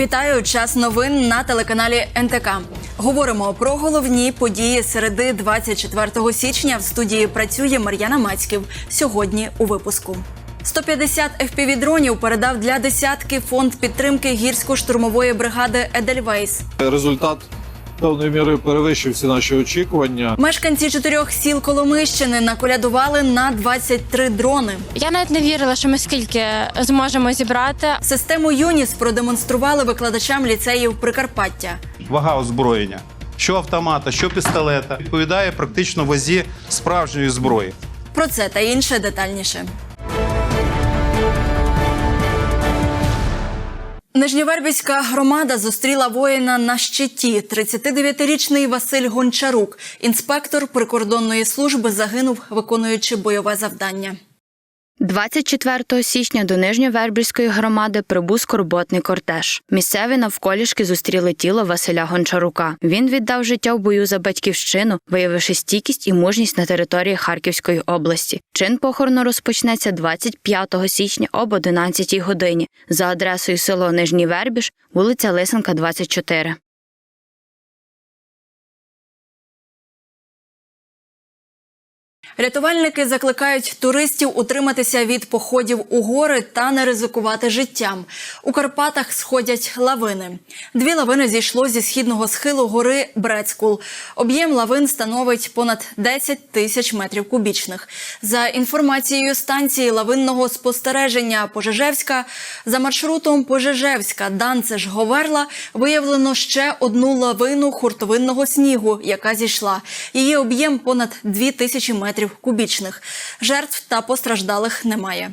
Вітаю час новин на телеканалі НТК. Говоримо про головні події середи 24 січня. В студії працює Мар'яна Мацьків. Сьогодні у випуску. 150 FPV-дронів передав для десятки фонд підтримки гірсько-штурмової бригади Едельвейс. Результат певною мірою перевищив всі наші очікування. Мешканці чотирьох сіл Коломищини наколядували на 23 дрони. Я навіть не вірила, що ми скільки зможемо зібрати. Систему Юніс продемонстрували викладачам ліцеїв Прикарпаття. вага озброєння, що автомата, що пістолета, відповідає практично вазі справжньої зброї. Про це та інше детальніше. Нижньовербівська громада зустріла воїна на щиті. 39-річний Василь Гончарук, інспектор прикордонної служби, загинув, виконуючи бойове завдання. 24 січня до Нижньовербільської громади прибув скорботний кортеж. Місцеві навколішки зустріли тіло Василя Гончарука. Він віддав життя в бою за батьківщину, виявивши стійкість і мужність на території Харківської області. Чин похорону розпочнеться 25 січня об 11 годині за адресою село Нижній Вербіж, вулиця Лисенка, 24. Рятувальники закликають туристів утриматися від походів у гори та не ризикувати життям. У Карпатах сходять лавини. Дві лавини зійшло зі східного схилу гори Брецкул. Об'єм лавин становить понад 10 тисяч метрів кубічних. За інформацією станції лавинного спостереження Пожежевська, за маршрутом Пожежевська Данцеж Говерла виявлено ще одну лавину хуртовинного снігу, яка зійшла. Її об'єм понад 2 тисячі метрів кубічних. Жертв та постраждалих немає.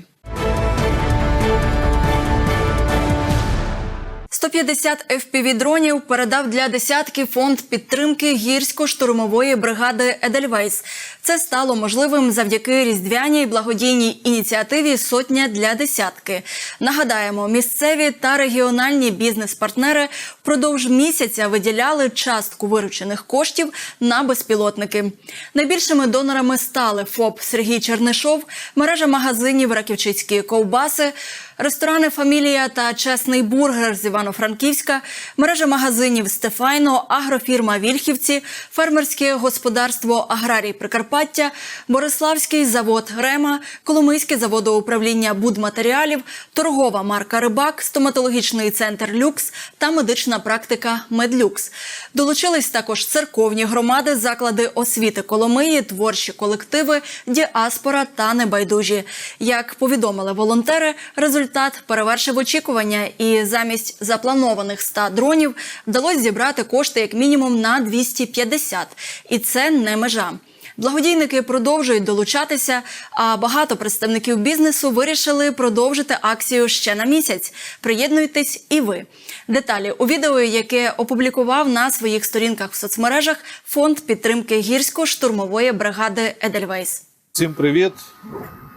150 FPV-дронів передав для десятки фонд підтримки гірсько-штурмової бригади Едельвейс. Це стало можливим завдяки різдвяній благодійній ініціативі Сотня для десятки. Нагадаємо, місцеві та регіональні бізнес-партнери впродовж місяця виділяли частку виручених коштів на безпілотники. Найбільшими донорами стали ФОП Сергій Чернишов, мережа магазинів Раківчицькі ковбаси. Ресторани Фамілія та Чесний бургер з Івано-Франківська, мережа магазинів Стефайно, агрофірма Вільхівці, фермерське господарство Аграрій Прикарпаття, Бориславський завод Рема, Коломийське заводоуправління будматеріалів, торгова марка Рибак, стоматологічний центр Люкс та медична практика Медлюкс. Долучились також церковні громади, заклади освіти Коломиї, творчі колективи, діаспора та небайдужі. Як повідомили волонтери, результат перевершив очікування, і замість запланованих 100 дронів вдалося зібрати кошти як мінімум на 250. І це не межа. Благодійники продовжують долучатися, а багато представників бізнесу вирішили продовжити акцію ще на місяць. Приєднуйтесь і ви. Деталі у відео, яке опублікував на своїх сторінках в соцмережах фонд підтримки гірсько-штурмової бригади Едельвейс. Всім привіт!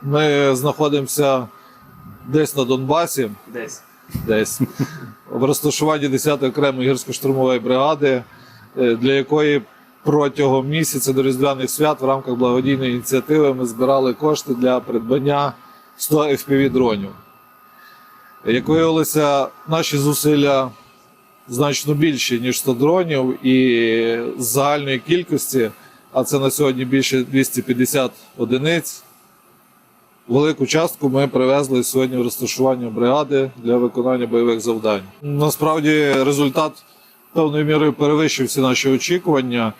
Ми знаходимося десь на Донбасі, Десь. десь в розташуванні 10-ї окремої гірсько-штурмової бригади, е, для якої протягом місяця до Різдвяних свят в рамках благодійної ініціативи ми збирали кошти для придбання 100 FPV-дронів. Як виявилося, наші зусилля значно більші, ніж 100 дронів, і з загальної кількості, а це на сьогодні більше 250 одиниць. Велику частку ми привезли сьогодні в розташування бригади для виконання бойових завдань. Насправді результат певною мірою перевищив всі наші очікування,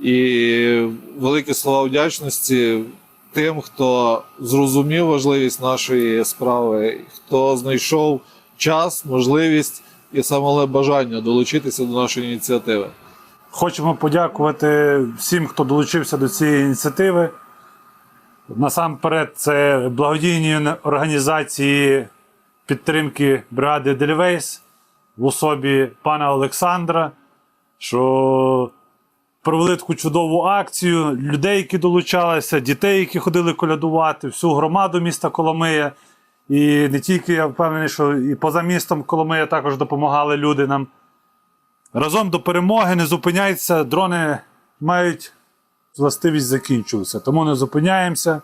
і великі слова вдячності тим, хто зрозумів важливість нашої справи, хто знайшов час, можливість і саме бажання долучитися до нашої ініціативи. Хочемо подякувати всім, хто долучився до цієї ініціативи. Насамперед, це благодійні організації підтримки бригади Дельвейс в особі пана Олександра, що провели таку чудову акцію, людей, які долучалися, дітей, які ходили колядувати, всю громаду міста Коломия. І не тільки я впевнений, що і поза містом Коломия також допомагали люди нам. Разом до перемоги не зупиняйся, дрони мають властивість закінчуватися. Тому не зупиняємося,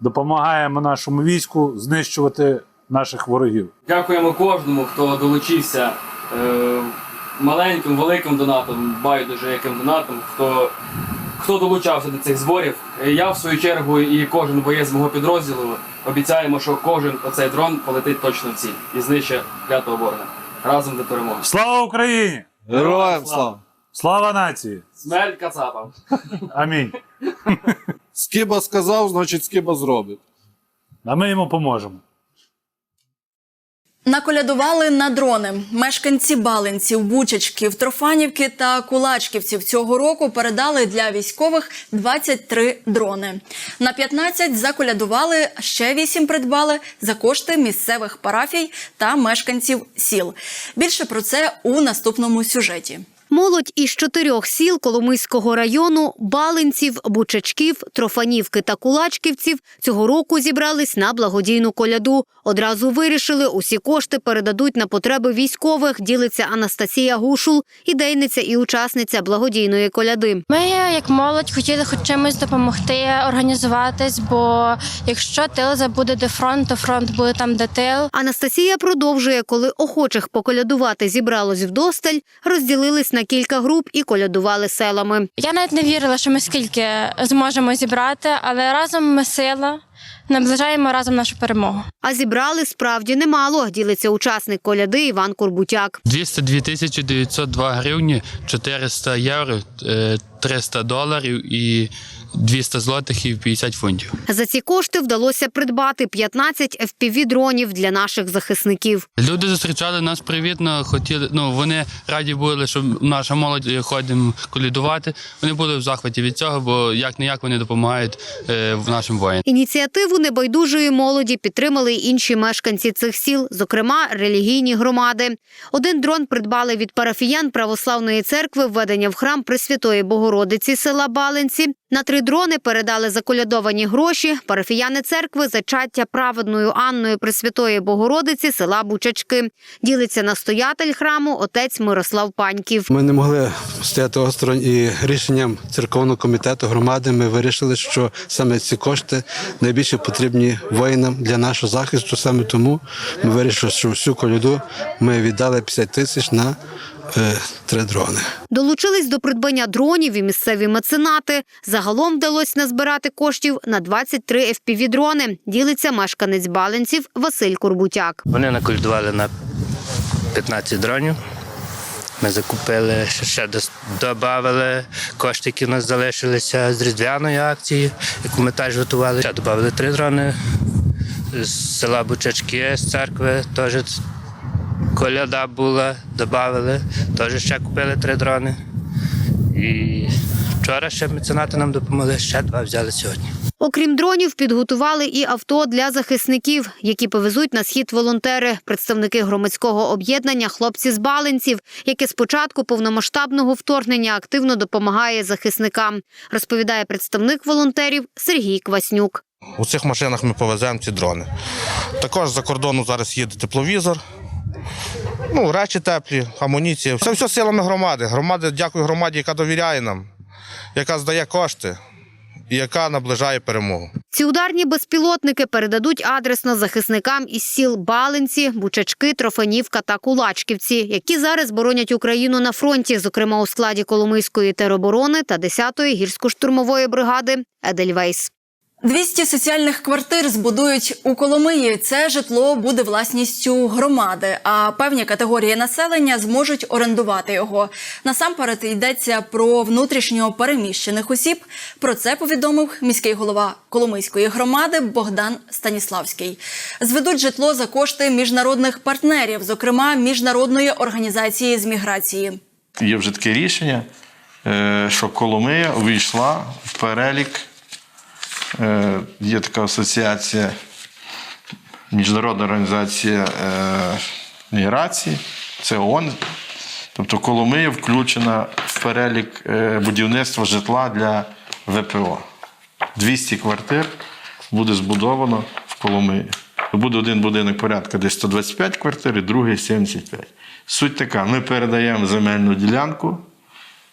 допомагаємо нашому війську знищувати наших ворогів. Дякуємо кожному, хто долучився Е, маленьким, великим донатом, байдуже яким донатом, хто, хто долучався до цих зборів. Е, Я в свою чергу і кожен боєць мого підрозділу обіцяємо, що кожен оцей дрон полетить точно в ціль і знищить п'ятого ворога. Разом до перемоги. Слава Україні! Героям слава! Слава нації! Смерть кацапам! Амінь. Скіба сказав, значить скіба зробить. А ми йому поможемо. Наколядували на дрони. Мешканці Балинців, Бучачків, Трофанівки та Кулачківців цього року передали для військових 23 дрони. На 15 заколядували, ще 8 придбали за кошти місцевих парафій та мешканців сіл. Більше про це у наступному сюжеті. Молодь із чотирьох сіл Коломийського району Балинців, Бучачків, Трофанівки та Кулачківців цього року зібрались на благодійну коляду. Одразу вирішили, усі кошти передадуть на потреби військових. Ділиться Анастасія Гушул, ідейниця і учасниця благодійної коляди. Ми, як молодь, хотіли хоч чимось допомогти організуватись, бо якщо тил забуде де фронт, то фронт буде там, де тил. Анастасія продовжує, коли охочих поколядувати зібралось вдосталь, розділились на кілька груп і колядували селами. Я навіть не вірила, що ми скільки зможемо зібрати, але разом ми сила, наближаємо разом нашу перемогу. А зібрали справді немало. Ділиться учасник коляди Іван Курбутяк. 202 тисячі 902 гривні, 400 євро, е, 300 доларів і 200 злотих і 50 фунтів. За ці кошти вдалося придбати 15 FPV-дронів для наших захисників. Люди зустрічали нас привітно, хотіли, ну вони раді були, що наша молодь е, ходимо колідувати. Вони були в захваті від цього, бо як не як вони допомагають е, в нашим воїнам. Ініціативу небайдужої молоді підтримали й інші мешканці цих сіл, зокрема релігійні громади. Один дрон придбали від парафіян православної церкви введення в храм Пресвятої Богородиці села Баленці. На три дрони передали заколядовані гроші. Парафіяни церкви зачаття праведною Анною Пресвятої Богородиці села Бучачки. Ділиться настоятель храму отець Мирослав Паньків. Ми не могли стояти осторонь і рішенням церковного комітету громади ми вирішили, що саме ці кошти найбільше потрібні воїнам для нашого захисту. Саме тому ми вирішили, що всю коляду ми віддали 50 тисяч на три дрони. Долучились до придбання дронів і місцеві меценати. Загалом вдалося назбирати коштів на 23 FPV-дрони. Ділиться мешканець Баленців Василь Курбутяк. Вони наколядували на 15 дронів. Ми закупили, ще, додали кошти, які у нас залишилися з різдвяної акції, яку ми теж готували. Ще додали три дрони з села Бучачки, з церкви теж коляда була, додали, теж ще купили три дрони. І вчора ще меценати нам допомогли, ще два взяли сьогодні. Окрім дронів, підготували і авто для захисників, які повезуть на схід волонтери, представники громадського об'єднання Хлопці з Баленців, яке з початку повномасштабного вторгнення активно допомагає захисникам, розповідає представник волонтерів Сергій Кваснюк. У цих машинах ми повеземо ці дрони. Також за кордону зараз їде тепловізор. Ну, речі теплі, амуніція. Це все силами громади. Громади, дякую громаді, яка довіряє нам, яка здає кошти і яка наближає перемогу. Ці ударні безпілотники передадуть адресно захисникам із сіл Баленці, Бучачки, Трофанівка та Кулачківці, які зараз боронять Україну на фронті, зокрема у складі Коломийської тероборони та 10-ї гірсько-штурмової бригади Едельвейс. 200 соціальних квартир збудують у Коломиї. Це житло буде власністю громади, а певні категорії населення зможуть орендувати його. Насамперед йдеться про внутрішньо переміщених осіб. Про це повідомив міський голова Коломийської громади Богдан Станіславський. Зведуть житло за кошти міжнародних партнерів, зокрема міжнародної організації з міграції. Є вже таке рішення, е, що Коломия увійшла в перелік. Е, Є така асоціація, Міжнародна організація е, міграції, це ООН. Тобто Коломия включена в перелік е, будівництва житла для ВПО. 200 квартир буде збудовано в Коломиї. Буде один будинок порядка десь 125 квартир, і другий 75. Суть така: ми передаємо земельну ділянку,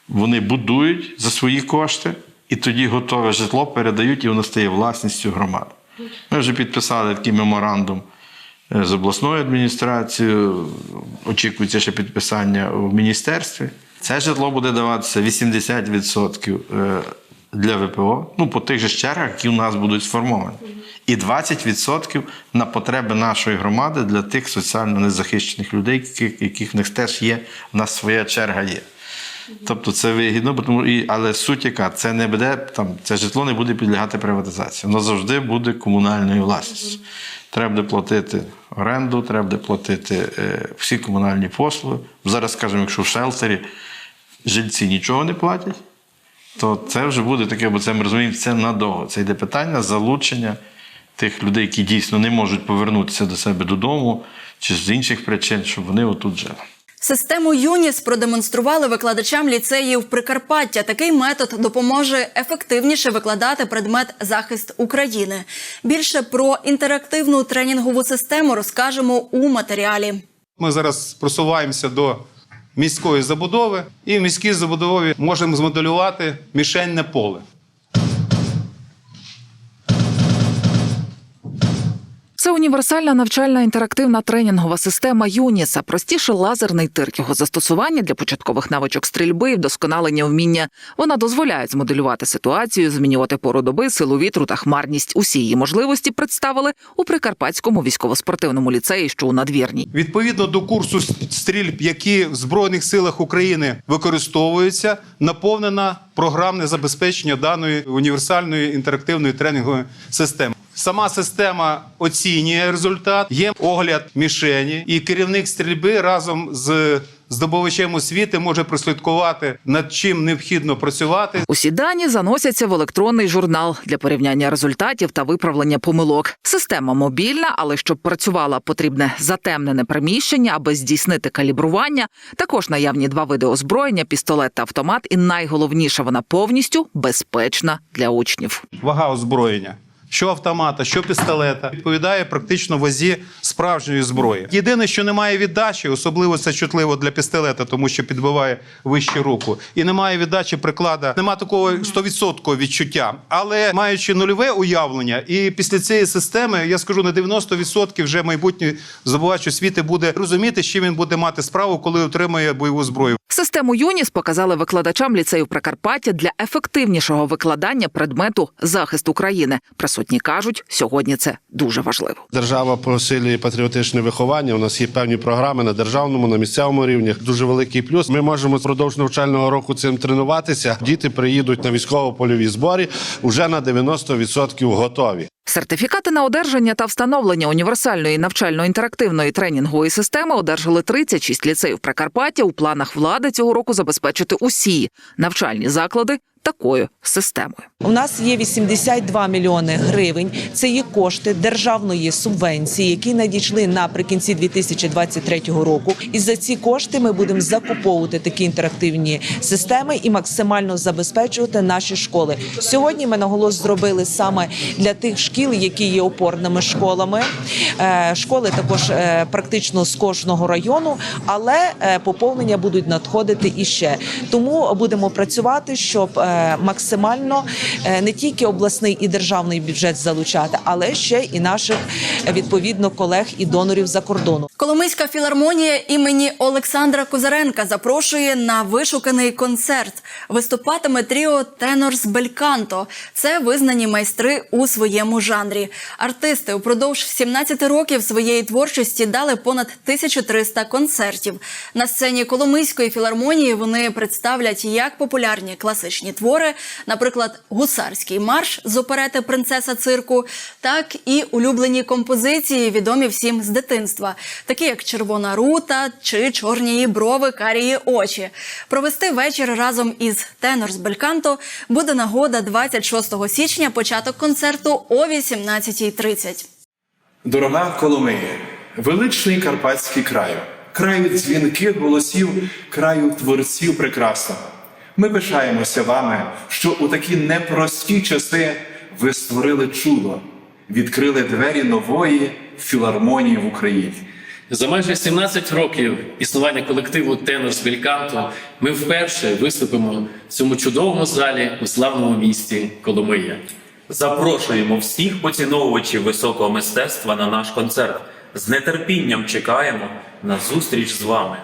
вони будують за свої кошти, і тоді готове житло передають, і воно стає власністю громади. Ми вже підписали такий меморандум е, з обласною адміністрацією. Очікується ще підписання в міністерстві. Це житло буде даватися 80% е, для ВПО, ну по тих же чергах, які у нас будуть сформовані. І 20% на потреби нашої громади для тих соціально незахищених людей, яких, в них теж є, в нас своя черга є. Тобто це вигідно, тому і але суть яка це не буде там, це житло не буде підлягати приватизації. Воно завжди буде комунальною власністю. Треба буде платити оренду, треба буде платити е, всі комунальні послуги. Зараз, скажімо, якщо в шелтері жильці нічого не платять, то це вже буде таке, бо це ми розуміємо, це надовго. Це йде питання залучення тих людей, які дійсно не можуть повернутися до себе додому, чи з інших причин, щоб вони отут жили. Систему ЮНІС продемонстрували викладачам ліцеїв Прикарпаття. Такий метод допоможе ефективніше викладати предмет захист України. Більше про інтерактивну тренінгову систему розкажемо у матеріалі. Ми зараз просуваємося до міської забудови, і в міській забудові можемо змоделювати мішенне поле. Це універсальна навчальна інтерактивна тренінгова система ЮНІСа. Простіше лазерний тир його застосування для початкових навичок стрільби і вдосконалення вміння. Вона дозволяє змоделювати ситуацію, змінювати пору доби, силу вітру та хмарність. Усі її можливості представили у Прикарпатському військово-спортивному ліцеї, що у надвірній. Відповідно до курсу стрільб, які в Збройних силах України використовуються, наповнена програмне забезпечення даної універсальної інтерактивної тренінгової системи. Сама система оцінює результат, є огляд мішені, і керівник стрільби разом з здобувачем освіти може прослідкувати над чим необхідно працювати. Усі дані заносяться в електронний журнал для порівняння результатів та виправлення помилок. Система мобільна, але щоб працювала, потрібне затемнене приміщення, аби здійснити калібрування. Також наявні два види озброєння: пістолет та автомат. І найголовніше, вона повністю безпечна для учнів. Вага озброєння. Що автомата, що пістолета відповідає практично вазі справжньої зброї. Єдине, що немає віддачі, особливо це чутливо для пістолета, тому що підбиває вище руку. І немає віддачі приклада, нема такого 100% відчуття. Але маючи нульове уявлення, і після цієї системи я скажу на 90% вже майбутній здобувач освіти буде розуміти, з чим він буде мати справу, коли отримує бойову зброю. Систему ЮНІС показали викладачам ліцею Прикарпаття для ефективнішого викладання предмету захист України. Присутні кажуть, сьогодні це дуже важливо. Держава посилює патріотичне виховання. У нас є певні програми на державному, на місцевому рівні. Дуже великий плюс. Ми можемо впродовж навчального року цим тренуватися. Діти приїдуть на військово-польові зборі вже на 90% готові. Сертифікати на одержання та встановлення універсальної навчально-інтерактивної тренінгової системи одержали 36 ліцеїв Прикарпаття. У планах влади цього року забезпечити усі навчальні заклади такою системою. У нас є 82 мільйони гривень. Це є кошти державної субвенції, які надійшли наприкінці 2023 року. І за ці кошти ми будемо закуповувати такі інтерактивні системи і максимально забезпечувати наші школи. Сьогодні ми наголос зробили саме для тих шкіл, які є опорними школами. Е, Школи також е, практично з кожного району, але е, поповнення будуть надходити іще. Тому будемо працювати, щоб максимально е, не тільки обласний і державний бюджет залучати, але ще і наших е, відповідно колег і донорів за кордону. Коломийська філармонія імені Олександра Козаренка запрошує на вишуканий концерт. Виступатиме тріо Тенорс Бельканто. Це визнані майстри у своєму жанрі. Артисти упродовж 17 років своєї творчості дали понад 1300 концертів. На сцені Коломийської філармонії вони представлять як популярні класичні твори, наприклад, гусарський марш з оперети Принцеса цирку, так і улюблені композиції, відомі всім з дитинства, такі як Червона рута чи Чорні брови, карії очі. Провести вечір разом із Тенорс Бельканто буде нагода 26 січня, початок концерту о 18.30. Дорога Коломиє, величний карпатський краю, краю дзвінких голосів, краю творців прекрасного. Ми пишаємося вами, що у такі непрості часи ви створили чудо, відкрили двері нової філармонії в Україні. За майже 17 років існування колективу Тенор з ми вперше виступимо в цьому чудовому залі у славному місті Коломия. Запрошуємо всіх поціновувачів високого мистецтва на наш концерт З нетерпінням чекаємо на зустріч з вами.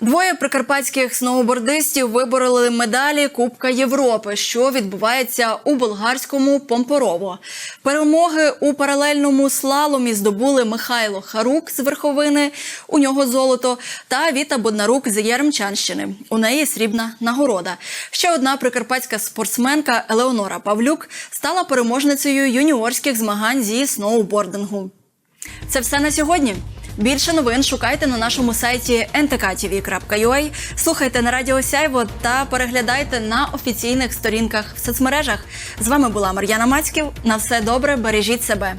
Двоє прикарпатських сноубордистів вибороли медалі Кубка Європи, що відбувається у болгарському Помпорово. Перемоги у паралельному слаломі здобули Михайло Харук з верховини, у нього золото, та Віта Боднарук з Яремчанщини. У неї срібна нагорода. Ще одна прикарпатська спортсменка Елеонора Павлюк стала переможницею юніорських змагань зі сноубордингу. Це все на сьогодні. Більше новин шукайте на нашому сайті ntktv.ua, слухайте на Радіо Сяйво та переглядайте на офіційних сторінках в соцмережах. З вами була Мар'яна Мацьків. На все добре, бережіть себе.